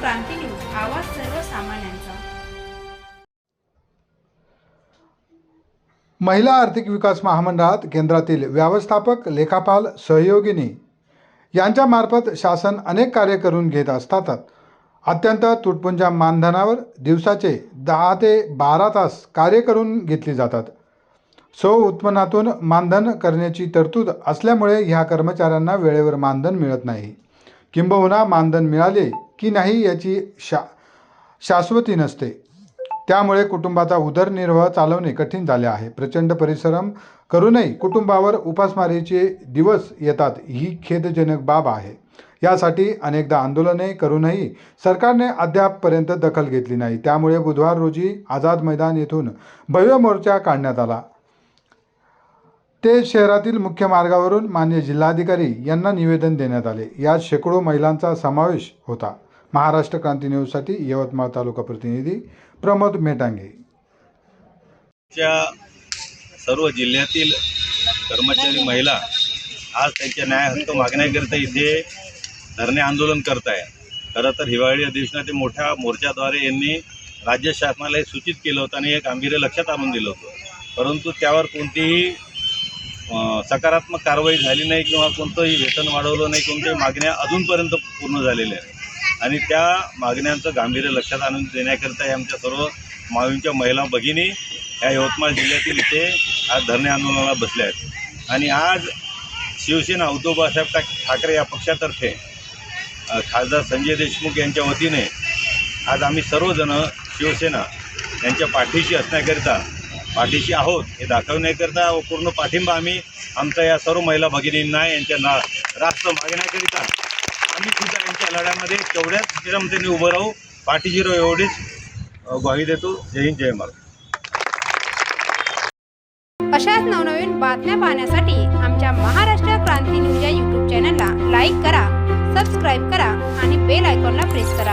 क्रांती news आवाज सर्वसामान्यांचा. महिला आर्थिक विकास महामंडळात केंद्रातील व्यवस्थापक लेखापाल सहयोगिनी यांच्यामार्फत शासन अनेक कार्य करून घेत असतात अत्यंत तुटपुंजा मानधनावर दिवसाचे दहा ते बारा तास कार्य करून घेतली जातात. स्व उत्पन्नातून मानधन करण्याची तरतूद असल्यामुळे ह्या कर्मचाऱ्यांना वेळेवर मानधन मिळत नाही. किंबहुना मानधन मिळाले की नाही याची शा शाश्वती नसते. त्यामुळे कुटुंबाचा उदरनिर्वाह चालवणे कठीण झाले आहे. प्रचंड परिश्रम करूनही कुटुंबावर उपासमारीचे दिवस येतात. ही खेदजनक बाब आहे. यासाठी अनेकदा आंदोलने करूनही सरकारने अद्यापपर्यंत दखल घेतली नाही. त्यामुळे बुधवार रोजी आझाद मैदान येथून भव्य मोर्चा काढण्यात आला. ते शहरातील मुख्य मार्गावरून मान्य जिल्हाधिकारी यांना निवेदन देण्यात आले. यात शेकडो महिलांचा समावेश होता. महाराष्ट्र क्रांती न्यूजसाठी यवतमाळ तालुका प्रतिनिधी प्रमोद मेटांगे. च्या सर्व जिल्ह्यातील कर्मचारी महिला आज त्यांच्या न्याय हक्क मागण्याकरिता इथे धरणे आंदोलन करत आहे खरं तर हिवाळी अधिवेशनात मोठ्या मोर्चाद्वारे यांनी राज्य शासनाला हे सूचित केलं होतं आणि हे गांभीर्य लक्षात आणून दिलं होतं. परंतु त्यावर कोणतीही सकारात्मक कारवाई झाली नाही किंवा कोणतंही वेतन वाढवलं नाही कोणत्याही मागण्या अजूनपर्यंत पूर्ण झालेल्या आहेत. आणि त्या मागण्यांचं गांभीर्य लक्षात आणून देण्याकरिता हे आमच्या सर्व मावींच्या महिला भगिनी ह्या यवतमाळ जिल्ह्यातील इथे आज धरणे आंदोलनाला बसल्या आहेत. आणि आज शिवसेना उद्धव बाळासाहेब ठाकरे या पक्षातर्फे खासदार संजय देशमुख यांच्या वतीने आज आम्ही सर्वजण शिवसेना यांच्या पाठीशी असण्याकरिता पाठीशी आहोत हे दाखवण्याकरिता व पूर्ण पाठिंबा आम्ही आमच्या या सर्व महिला भगिनींना यांच्या ना रास्त मागण्याकरिता आम्ही सुद्धा यांच्या लढ्यामध्ये तेवढ्याच क्षमतेने उभं राहू पाठीशी राहू एवढीच ग्वाही देतो. जय हिंद जय महाराज अशाच नवनवीन बातम्या पाहण्यासाठी आमच्या महाराष्ट्र क्रांती न्यूज या यूट्यूब चॅनलला लाईक करा सबस्क्राईब करा आणि बेल आयकॉनला प्रेस करा.